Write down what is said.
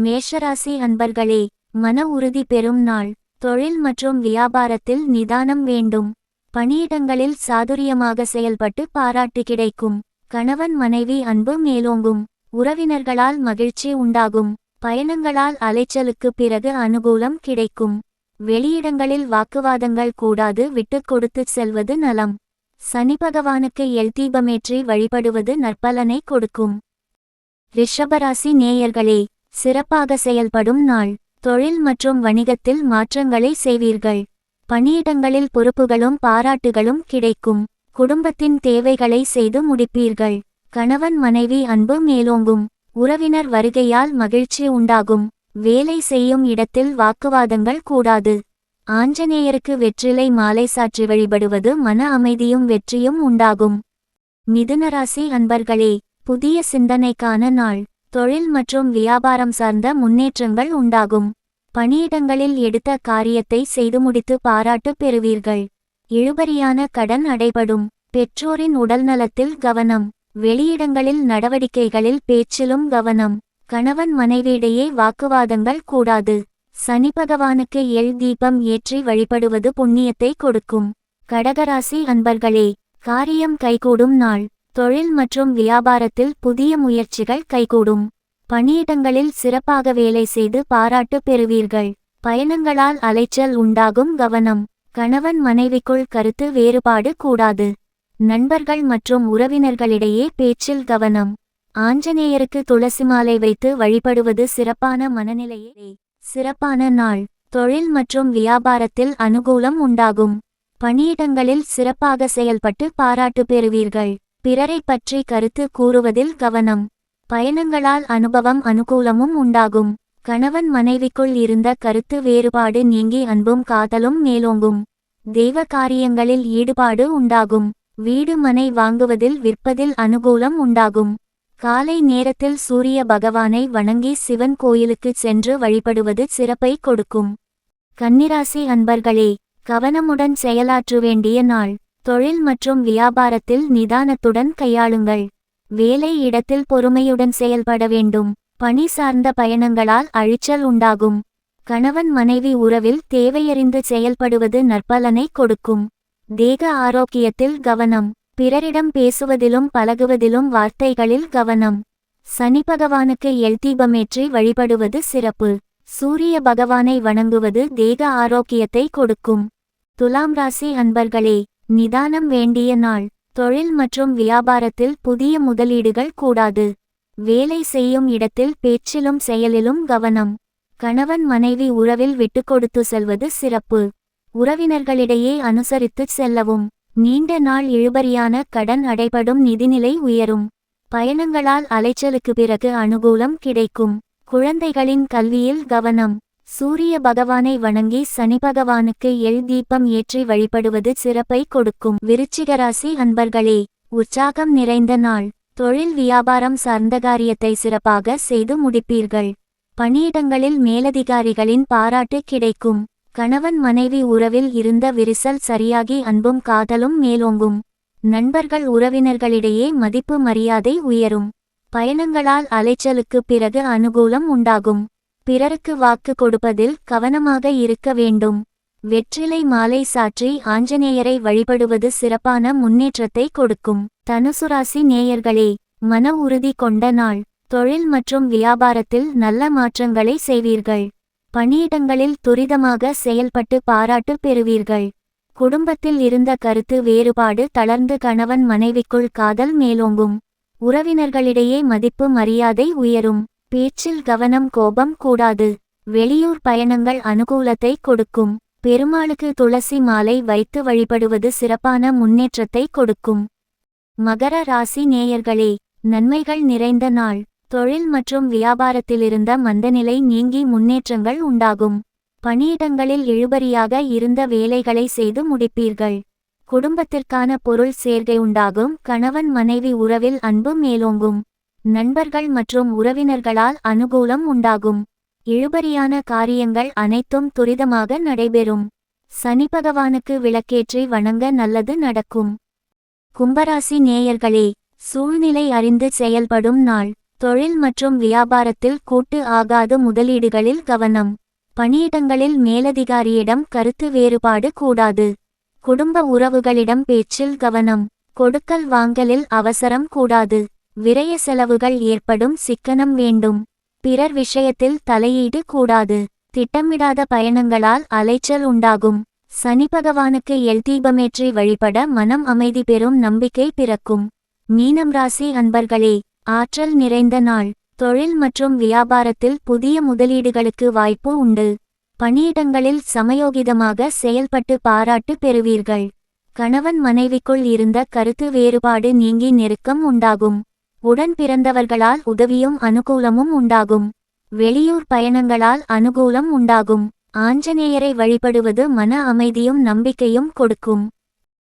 மேஷராசி அன்பர்களே மன உறுதி பெறும் நாள். தொழில் மற்றும் வியாபாரத்தில் நிதானம் வேண்டும். பணியிடங்களில் சாதுரியமாக செயல்பட்டு பாராட்டு கிடைக்கும். கணவன் மனைவி அன்பு மேலோங்கும். உறவினர்களால் மகிழ்ச்சி உண்டாகும். பயணங்களால் அலைச்சலுக்கு பிறகு அனுகூலம் கிடைக்கும். வெளியிடங்களில் வாக்குவாதங்கள் கூடாது விட்டுக் கொடுத்துச் செல்வது நலம். சனி பகவானுக்கு எல் தீபமேற்றி வழிபடுவது நற்பலனை கொடுக்கும். ரிஷபராசி நேயர்களே சிறப்பாக செயல்படும் நாள். தொழில் மற்றும் வணிகத்தில் மாற்றங்களை செய்வீர்கள். பணியிடங்களில் பொறுப்புகளும் பாராட்டுகளும் கிடைக்கும். குடும்பத்தின் தேவைகளை செய்து முடிப்பீர்கள். கணவன் மனைவி அன்பு மேலோங்கும். உறவினர் வருகையால் மகிழ்ச்சி உண்டாகும். வேலை செய்யும் இடத்தில் வாக்குவாதங்கள் கூடாது. ஆஞ்சநேயருக்கு வெற்றிலை மாலை சாற்றி வழிபடுவது மன அமைதியும் வெற்றியும் உண்டாகும். மிதுனராசி அன்பர்களே புதிய சிந்தனைக்கான நாள். தொழில் மற்றும் வியாபாரம் சார்ந்த முன்னேற்றங்கள் உண்டாகும். பணியிடங்களில் எடுத்த காரியத்தை செய்து முடித்து பாராட்டு பெறுவீர்கள். இழுபறியான கடன் அடைபடும். பெற்றோரின் உடல்நலத்தில் கவனம். வெளியிடங்களில் நடவடிக்கைகளில் பேச்சிலும் கவனம். கணவன் மனைவியிடையே வாக்குவாதங்கள் கூடாது. சனி பகவானுக்கு எள் தீபம் ஏற்றி வழிபடுவது புண்ணியத்தை கொடுக்கும். கடகராசி அன்பர்களே காரியம் கைகூடும் நாள். தொழில் மற்றும் வியாபாரத்தில் புதிய முயற்சிகள் கைகூடும். பணியிடங்களில் சிறப்பாக வேலை செய்து பாராட்டு பெறுவீர்கள். பயணங்களால் அலைச்சல் உண்டாகும் கவனம். கணவன் மனைவிக்குள் கருத்து வேறுபாடு கூடாது. நண்பர்கள் மற்றும் உறவினர்களிடையே பேச்சில் கவனம். ஆஞ்சநேயருக்கு துளசி மாலை வைத்து வழிபடுவது சிறப்பான மனநிலையே சிறப்பான நாள். தொழில் மற்றும் வியாபாரத்தில் அனுகூலம் உண்டாகும். பணியிடங்களில் சிறப்பாக செயல்பட்டு பாராட்டு பெறுவீர்கள். பிறரை பற்றி கருத்து கூறுவதில் கவனம். பயணங்களால் அனுபவம் அனுகூலமும் உண்டாகும். கணவன் மனைவிக்குள் இருந்த கருத்து வேறுபாடு நீங்கி அன்பும் காதலும் மேலோங்கும். தெய்வ காரியங்களில் ஈடுபாடு உண்டாகும். வீடு மனை வாங்குவதில் விற்பதில் அனுகூலம் உண்டாகும். காலை நேரத்தில் சூரிய பகவானை வணங்கி சிவன் கோயிலுக்கு சென்று வழிபடுவது சிறப்பை கொடுக்கும். கன்னிராசி அன்பர்களே கவனமுடன் செயலாற்ற வேண்டிய நாள். தொழில் மற்றும் வியாபாரத்தில் நிதானத்துடன் கையாளுங்கள். வேலை இடத்தில் பொறுமையுடன் செயல்பட வேண்டும். பணி சார்ந்த பயணங்களால் அழிச்சல் உண்டாகும். கணவன் மனைவி உறவில் தேவையறிந்து செயல்படுவது நற்பலனை கொடுக்கும். தேக ஆரோக்கியத்தில் கவனம். பிறரிடம் பேசுவதிலும் பழகுவதிலும் வார்த்தைகளில் கவனம். சனி பகவானுக்கு எல் தீபமேற்றி வழிபடுவது சிறப்பு. சூரிய பகவானை வணங்குவது தேக ஆரோக்கியத்தை கொடுக்கும். துலாம் ராசி அன்பர்களே நிதானம் வேண்டிய நாள். தொழில் மற்றும் வியாபாரத்தில் புதிய முதலீடுகள் கூடாது. வேலை செய்யும் இடத்தில் பேச்சிலும் செயலிலும் கவனம். கணவன் மனைவி உறவில் விட்டுக்கொடுத்து செல்வது சிறப்பு. உறவினர்களிடையே அனுசரித்துச் செல்லவும். நீண்ட நாள் இழுபறியான கடன் அடைபடும் நிதிநிலை உயரும். பயணங்களால் அலைச்சலுக்கு பிறகு அனுகூலம் கிடைக்கும். குழந்தைகளின் கல்வியில் கவனம். சூரிய பகவானை வணங்கி சனி பகவானுக்கு எள் தீபம் ஏற்றி வழிபடுவது சிறப்பை கொடுக்கும். விருச்சிகராசி அன்பர்களே உற்சாகம் நிறைந்த நாள். தொழில் வியாபாரம் சார்ந்த காரியத்தை சிறப்பாக செய்து முடிப்பீர்கள். பணியிடங்களில் மேலதிகாரிகளின் பாராட்டு கிடைக்கும். கணவன் மனைவி உறவில் இருந்த விரிசல் சரியாகி அன்பும் காதலும் மேலோங்கும். நண்பர்கள் உறவினர்களிடையே மதிப்பு மரியாதை உயரும். பயணங்களால் அலைச்சலுக்கு பிறகு அனுகூலம் உண்டாகும். பிறருக்கு வாக்கு கொடுப்பதில் கவனமாக இருக்க வேண்டும். வெற்றிலை மாலை சாற்றி ஆஞ்சநேயரை வழிபடுவது சிறப்பான முன்னேற்றத்தை கொடுக்கும். தனுசுராசி நேயர்களே மன உறுதி கொண்ட நாள். தொழில் மற்றும் வியாபாரத்தில் நல்ல மாற்றங்களை செய்வீர்கள். பணியிடங்களில் துரிதமாக செயல்பட்டு பாராட்டு பெறுவீர்கள். குடும்பத்தில் இருந்த கருத்து வேறுபாடு தளர்ந்து கணவன் மனைவிக்குள் காதல் மேலோங்கும். உறவினர்களிடையே மதிப்பு மரியாதை உயரும். பேச்சில் கவனம் கோபம் கூடாது. வெளியூர் பயணங்கள் அனுகூலத்தை கொடுக்கும். பெருமாளுக்கு துளசி மாலை வைத்து வழிபடுவது சிறப்பான முன்னேற்றத்தை கொடுக்கும். மகர ராசி நேயர்களே நன்மைகள் நிறைந்த நாள். தொழில் மற்றும் வியாபாரத்திலிருந்த மந்தநிலை நீங்கி முன்னேற்றங்கள் உண்டாகும். பணியிடங்களில் இழுபறியாக இருந்த வேலைகளை செய்து முடிப்பீர்கள். குடும்பத்திற்கான பொருள் சேர்க்கை உண்டாகும். கணவன் மனைவி உறவில் அன்பு மேலோங்கும். நண்பர்கள் மற்றும் உறவினர்களால் அனுகூலம் உண்டாகும். இழுபறியான காரியங்கள் அனைத்தும் துரிதமாக நடைபெறும். சனி பகவானுக்கு விளக்கேற்றி வணங்க நல்லது நடக்கும். கும்பராசி நேயர்களே சூழ்நிலை அறிந்து செயல்படும் நாள். தொழில் மற்றும் வியாபாரத்தில் கூட்டு ஆகாத முதலீடுகளில் கவனம். பணியிடங்களில் மேலதிகாரியிடம் கருத்து வேறுபாடு கூடாது. குடும்ப உறவுகளிடம் பேச்சில் கவனம். கொடுக்கல் வாங்கலில் அவசரம் கூடாது. விரய செலவுகள் ஏற்படும் சிக்கனம் வேண்டும். பிறர் விஷயத்தில் தலையீடு கூடாது. திட்டமிடாத பயணங்களால் அலைச்சல் உண்டாகும். சனி பகவானுக்கு எல் தீபமேற்றி வழிபட மனம் அமைதி பெறும் நம்பிக்கை பிறக்கும். மீனம் ராசி அன்பர்களே ஆற்றல் நிறைந்த நாள். தொழில் மற்றும் வியாபாரத்தில் புதிய முதலீடுகளுக்கு வாய்ப்பு உண்டு. பணியிடங்களில் சமயோகிதமாக செயல்பட்டு பாராட்டு பெறுவீர்கள். கணவன் மனைவிக்குள் இருந்த கருத்து வேறுபாடு நீங்கி நெருக்கம் உண்டாகும். உடன் பிறந்தவர்களால் உதவியும் அனுகூலமும் உண்டாகும். வெளியூர் பயணங்களால் அனுகூலம் உண்டாகும். ஆஞ்சநேயரை வழிபடுவது மன அமைதியும் நம்பிக்கையும் கொடுக்கும்.